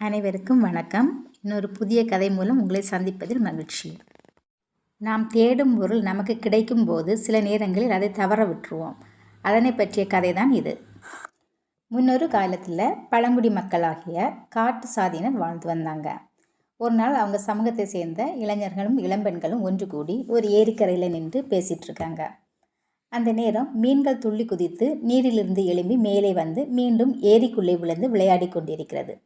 அனைவருக்கும் வணக்கம். இன்னொரு புதிய கதை மூலம் உங்களை சந்திப்பதில் மகிழ்ச்சி. நாம் தேடும் பொருள் நமக்கு கிடைக்கும் போது சில நேரங்களில் அதை தவற விட்டுருவோம். அதனை பற்றிய கதை தான் இது. முன்னொரு காலத்தில் பழங்குடி மக்களாகிய காட்டு சாதியினர் வாழ்ந்து வந்தாங்க. ஒரு நாள் அவங்க சமூகத்தை சேர்ந்த இளைஞர்களும் இளம்பெண்களும் ஒன்று கூடி ஒரு ஏரிக்கரையில் நின்று பேசிகிட்டு இருக்காங்க. அந்த நேரம் மீன்கள் துள்ளி குதித்து நீரிலிருந்து எழும்பி மேலே வந்து மீண்டும் ஏரிக்குள்ளே விழுந்து விளையாடி கொண்டிருக்கிறது.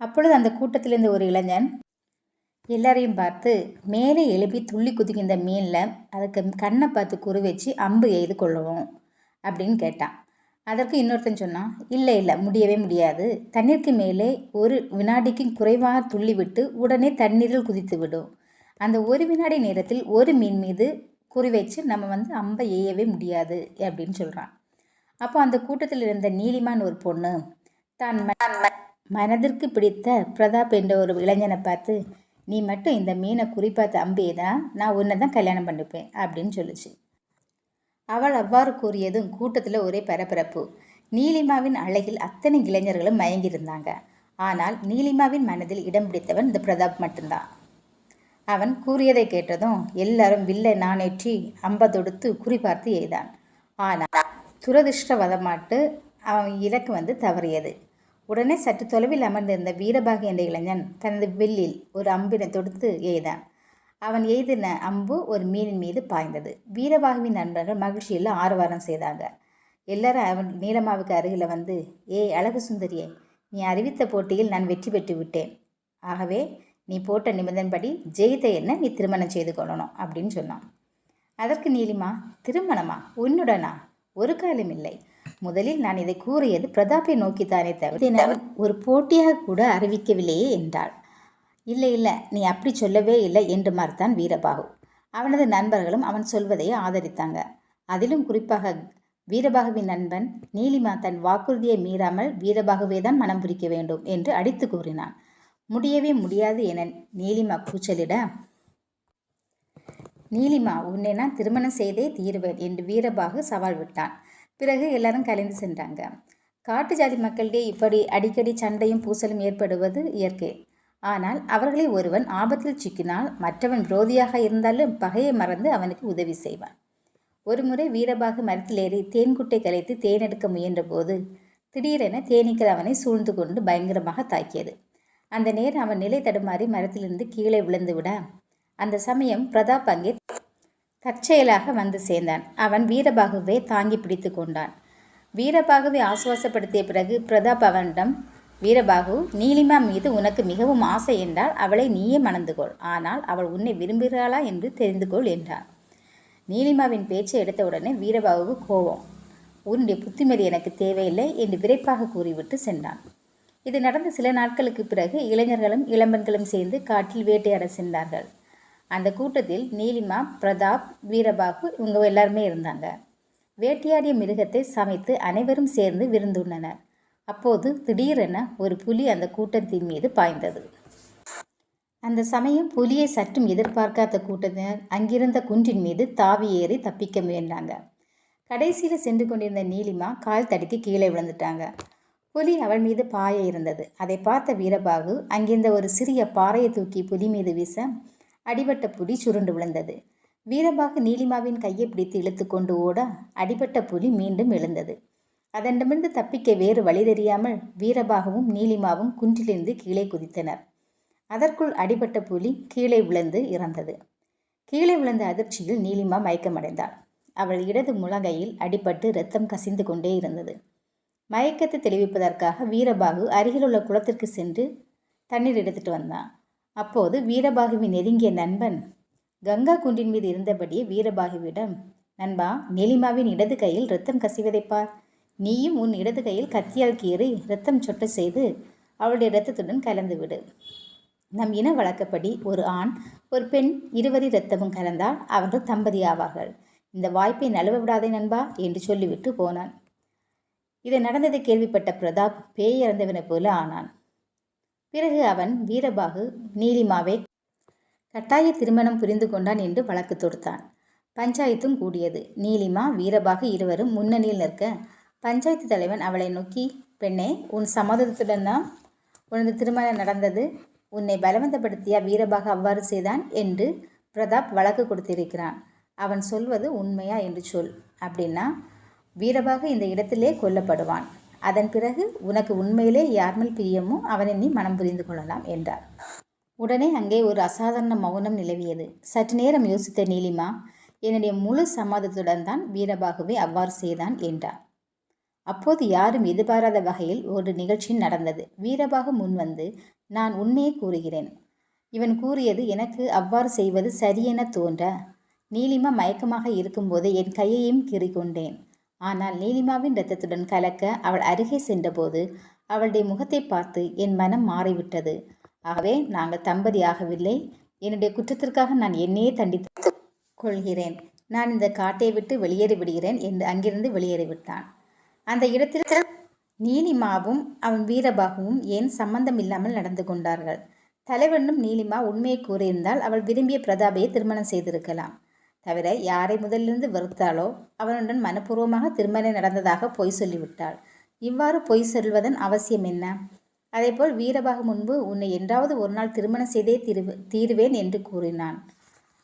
அப்பொழுது அந்த கூட்டத்திலிருந்து ஒரு இளைஞன் எல்லாரையும் பார்த்து மேலே எழுப்பி துள்ளி குதிக்கின்ற மீனில் அதுக்கு கண்ணை பார்த்து குறி வச்சு அம்பு எய்து கொள்ளுவோம் அப்படின்னு கேட்டான். அதற்கு இன்னொருத்தன் சொன்னான் இல்லை இல்லை முடியவே முடியாது. தண்ணீருக்கு மேலே ஒரு வினாடிக்கும் குறைவாக துள்ளி விட்டு உடனே தண்ணீரில் குதித்து விடும் அந்த ஒரு வினாடி நேரத்தில் ஒரு மீன் மீது குறி வச்சு நம்ம வந்து அம்பை எய்யவே முடியாது அப்படின்னு சொல்கிறான் அப்போ அந்த கூட்டத்தில் இருந்த நீலிமான் ஒரு பொண்ணு தான் மனதிற்கு பிடித்த பிரதாப் என்ற ஒரு இளைஞனை பார்த்து நீ மட்டும் இந்த மீனை குறிப்பாத்த தான் நான் உன்னை தான் கல்யாணம் பண்ணிப்பேன் அப்படின்னு சொல்லுச்சு. அவள் அவ்வாறு கூறியதும் கூட்டத்தில் ஒரே பரபரப்பு. நீலிமாவின் அழகில் அத்தனை இளைஞர்களும் மயங்கியிருந்தாங்க. ஆனால் நீலிமாவின் மனதில் இடம் பிடித்தவன் இந்த பிரதாப் மட்டும்தான். அவன் கூறியதை கேட்டதும் எல்லாரும் வில்லை நானேற்றி அம்ப தொடுத்து குறிபார்த்து எய்தான். ஆனால் துரதிருஷ்டவதமாட்டு அவன் இலக்கு வந்து தவறியது. உடனே சற்று தொலைவில் அமர்ந்திருந்த வீரபாகு என்ற இளைஞன் தனது வில்லில் ஒரு அம்பினை தொடுத்து எய்தான். அவன் எய்தின அம்பு ஒரு மீனின் மீது பாய்ந்தது. வீரபாகுவின் நண்பர்கள் மகிழ்ச்சியில் ஆரவாரம் செய்தாங்க. எல்லாரும் அவன் நீலமாவுக்கு அருகில் வந்து ஏய் அழகு சுந்தரியே நீ அறிவித்த போட்டியில் நான் வெற்றி பெற்று விட்டேன். ஆகவே நீ போட்ட நிபந்தனைப்படி ஜெயித்த என்ன நீ திருமணம் செய்து கொள்ளணும் அப்படின்னு சொன்னான். அதற்கு நீலிமா திருமணமா? உன்னுடனா? ஒரு காலம் இல்லை. முதலில் நான் இதை கூறியது பிரதாப்பை நோக்கித்தானே தவிர ஒரு போட்டியாக கூட அறிவிக்கவில்லையே என்றாள். இல்லை இல்லை நீ அப்படி சொல்லவே இல்லை என்று மறுத்தான் வீரபாகு. அவனது நண்பர்களும் அவன் சொல்வதை ஆதரித்தாங்க. அதிலும் குறிப்பாக வீரபாகுவின் நண்பன் நீலிமா தன் வாக்குறுதியை மீறாமல் வீரபாகுவே தான் மனம் புரிக்க வேண்டும் என்று அடித்து கூறினான். முடியவே முடியாது என நீலிமா கூச்சலிட நீலிமா உன்னை நான் திருமணம் செய்தே தீருவேன் என்று வீரபாகு சவால் விட்டான். பிறகு எல்லாரும் கலைந்து சென்றாங்க. காட்டு ஜாதி மக்களிடையே இப்படி அடிக்கடி சண்டையும் பூசலும் ஏற்படுவது இயற்கை. ஆனால் அவர்களை ஒருவன் ஆபத்தில் சிக்கினால் மற்றவன் விரோதியாக இருந்தாலும் பகையை மறந்து அவனுக்கு உதவி செய்வான். ஒருமுறை வீரபாகு மரத்தில் ஏறி தேன்குட்டை கலைத்து தேனெடுக்க முயன்றபோது திடீரென தேனீக்கள் அவனை சூழ்ந்து கொண்டு பயங்கரமாக தாக்கியது. அந்த நேரம் அவன் நிலை தடுமாறி மரத்திலிருந்து கீழே விழுந்து விட அந்த சமயம் பிரதாப் அங்கே தற்செயலாக வந்து சேர்ந்தான். அவன் வீரபாகுவை தாங்கி பிடித்து கொண்டான். வீரபாகுவை ஆசுவாசப்படுத்திய பிறகு பிரதாப் அவனிடம் வீரபாகு நீலிமா மீது உனக்கு மிகவும் ஆசை என்றால் அவளை நீயே மணந்து கொள். ஆனால் அவள் உன்னை விரும்புகிறாளா என்று தெரிந்து கொள் என்றான். நீலிமாவின் பேச்சை எடுத்தவுடனே வீரபாகுவுக்கு கோபம். உன்னுடைய புத்திமதி எனக்கு தேவையில்லை என்று விரைப்பாக கூறிவிட்டு சென்றான். இது நடந்த சில நாட்களுக்கு பிறகு இளைஞர்களும் இளம்பெண்களும் சேர்ந்து காட்டில் வேட்டையாட சென்றார்கள். அந்த கூட்டத்தில் நீலிமா பிரதாப் வீரபாகு இவங்க எல்லாருமே இருந்தாங்க. வேட்டையாடிய மிருகத்தை சமைத்து அனைவரும் சேர்ந்து விருந்துண்ணனர் அப்போது திடீரென ஒரு புலி அந்த கூட்டத்தின் மீது பாய்ந்தது. அந்த சமயம் புலியை சற்றும் எதிர்பார்க்காத கூட்டத்தினர் அங்கிருந்த குன்றின் மீது தாவி ஏறி தப்பிக்க முயன்றாங்க. கடைசியில் சென்று கொண்டிருந்த நீலிமா கால் தடுக்கி கீழே விழுந்துட்டாங்க. புலி அவள் மீது பாய இருந்தது. அதை பார்த்த வீரபாகு அங்கிருந்த ஒரு சிறிய பாறையை தூக்கி புலி மீது வீச அடிபட்ட புலி சுருண்டு விழுந்தது. வீரபாகு நீலிமாவின் கையை பிடித்து இழுத்து கொண்டு ஓட அடிபட்ட புலி மீண்டும் எழுந்தது. அதனிடமிருந்து தப்பிக்க வேறு வழி தெரியாமல் வீரபாகவும் நீலிமாவும் குன்றிலிருந்து கீழே குதித்தனர். அதற்குள் அடிபட்ட புலி கீழே விழுந்து இறந்தது. கீழே விழுந்த அதிர்ச்சியில் நீலிமா மயக்கமடைந்தாள். அவள் இடது முழங்கையில் அடிபட்டு ரத்தம் கசிந்து கொண்டே இருந்தது. மயக்கத்தை தெளிவிப்பதற்காக வீரபாகு அருகிலுள்ள குளத்திற்கு சென்று தண்ணீர் எடுத்துட்டு வந்தான். அப்போது வீரபாகுவின் நெருங்கிய நண்பன் கங்கா குன்றின் மீது இருந்தபடியே வீரபாகுவிடம் நண்பா நெலிமாவின் இடது கையில் ரத்தம் கசிவதைப்பார் நீயும் உன் இடது கையில் கத்தியால் கீறி இரத்தம் சொட்ட செய்து அவளுடைய இரத்தத்துடன் கலந்து விடு நம் இன வழக்கப்படி ஒரு ஆண் ஒரு பெண் இருவரி இரத்தமும் கலந்தால் அவர்கள் தம்பதி ஆவார்கள். இந்த வாய்ப்பை நழுவ விடாதே நண்பா என்று சொல்லிவிட்டு போனான். இதை நடந்ததை கேள்விப்பட்ட பிரதாப் பேய் இறந்தவனைப் போல ஆனான். பிறகு அவன் வீரபாகு நீலிமாவை கட்டாய திருமணம் புரிந்து கொண்டான் என்று வழக்கு தொடுத்தான். பஞ்சாயத்தும் கூடியது. நீலிமா வீரபாகு இருவரும் முன்னணியில் நிற்க பஞ்சாயத்து தலைவன் அவளை நோக்கி பெண்ணே உன் சம்மதத்துடன் தான் உனது திருமணம் நடந்தது. உன்னை பலவந்தப்படுத்திய வீரபாக அவ்வாறு செய்தான் என்று பிரதாப் வழக்கு கொடுத்திருக்கிறான். அவன் சொல்வது உண்மையா? என்று சொல் அப்படின்னா வீரபாக இந்த இடத்திலே கொல்லப்படுவான். அதன் பிறகு உனக்கு உண்மையிலே யார் மேல் பிரியமோ அவனை நீ மனம் புரிந்து கொள்ளலாம் என்றார். உடனே அங்கே ஒரு அசாதாரண மௌனம் நிலவியது. சற்று நேரம் யோசித்த நீலிமா என்னுடைய முழு சம்மதத்துடன் தான் வீரபாகுவே அவ்வாறு செய்தான் என்றார். அப்போது யாரும் எதிர்பாராத வகையில் ஒரு நிகழ்ச்சி நடந்தது. வீரபாகு முன்வந்து நான் உண்மையை கூறுகிறேன். இவன் கூறியது எனக்கு அவ்வாறு செய்வது சரியென தோன்ற நீலிமா மயக்கமாக இருக்கும்போது என் கையையும் கீறிக்கொண்டேன் ஆனால் நீலிமாவின் இரத்தத்துடன் கலக்க அவள் அருகே சென்றபோது அவளுடைய முகத்தை பார்த்து என் மனம் மாறிவிட்டது. ஆகவே நாங்கள் தம்பதியாகவில்லை. என்னுடைய குற்றத்திற்காக நான் என்னையே தண்டித்து கொள்கிறேன். நான் இந்த காட்டை விட்டு வெளியேறி விடுகிறேன் என்று அங்கிருந்து வெளியேறிவிட்டான் அந்த இடத்தில் நீலிமாவும் அவன் வீரபாகுவும் ஏன் சம்பந்தம் இல்லாமல் நடந்து கொண்டார்கள்? தலைவனும் நீலிமா உண்மையை கூறியிருந்தால் அவள் விரும்பிய பிரதாபையை திருமணம் செய்திருக்கலாம். தவிர யாரை முதலிலிருந்து வெறுத்தாளோ அவனுடன் மனப்பூர்வமாக திருமணம் நடந்ததாக பொய் சொல்லிவிட்டாள். இவ்வாறு பொய் சொல்வதன் அவசியம் என்ன? அதேபோல் வீரபாகு முன்பு உன்னை என்றாவது ஒரு நாள் திருமணம் செய்தே தீர்வு தீருவேன் என்று கூறினான்.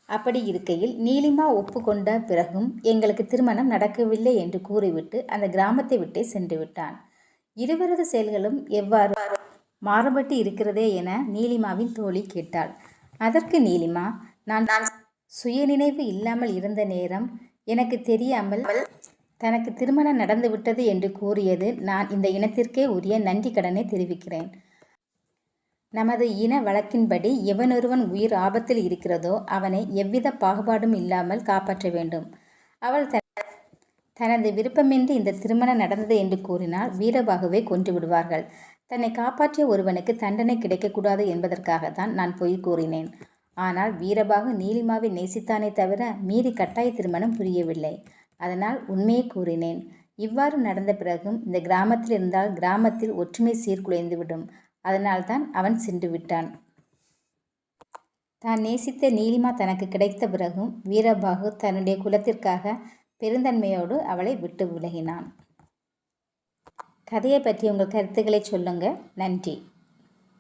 அப்படி இருக்கையில் நீலிமா ஒப்புக்கொண்ட பிறகும் எங்களுக்கு திருமணம் நடக்கவில்லை என்று கூறிவிட்டு அந்த கிராமத்தை விட்டே சென்று விட்டான். இருவரது செயல்களும் எவ்வாறு மாறுபட்டு இருக்கிறதே என நீலிமாவின் தோழி கேட்டாள். அதற்கு நீலிமா நான் நான் சுயநினைவு இல்லாமல் இருந்த நேரம் எனக்கு தெரியாமல் தனக்கு திருமணம் நடந்துவிட்டது என்று கூறியது நான் இந்த இனத்திற்கே உரிய நன்றி கடனை தெரிவிக்கிறேன். நமது இன வழக்கின்படி எவனொருவன் உயிர் ஆபத்தில் இருக்கிறதோ அவனை எவ்வித பாகுபாடும் இல்லாமல் காப்பாற்ற வேண்டும். அவள் தனது விருப்பமின்றி இந்த திருமணம் நடந்தது என்று கூறினால் வீரபாகுவை கொன்று விடுவார்கள். தன்னை காப்பாற்றிய ஒருவனுக்கு தண்டனை கிடைக்கக்கூடாது என்பதற்காகத்தான் நான் பொய் கூறினேன். ஆனால் வீரபாகு நீலிமாவை நேசித்தானே தவிர மீறி கட்டாய திருமணம் புரியவில்லை. அதனால் உண்மையை கூறினேன். இவ்வாறு நடந்த பிறகும் இந்த கிராமத்தில் இருந்தால் கிராமத்தில் ஒற்றுமை சீர்குலைந்துவிடும் அதனால்தான் அவன் சென்று விட்டான். தான் நேசித்த நீலிமா தனக்கு கிடைத்த பிறகும் வீரபாகு தன்னுடைய குலத்திற்காக பெருந்தன்மையோடு அவளை விட்டு விலகினான். கதையை பற்றி உங்கள் கருத்துக்களை சொல்லுங்கள் நன்றி.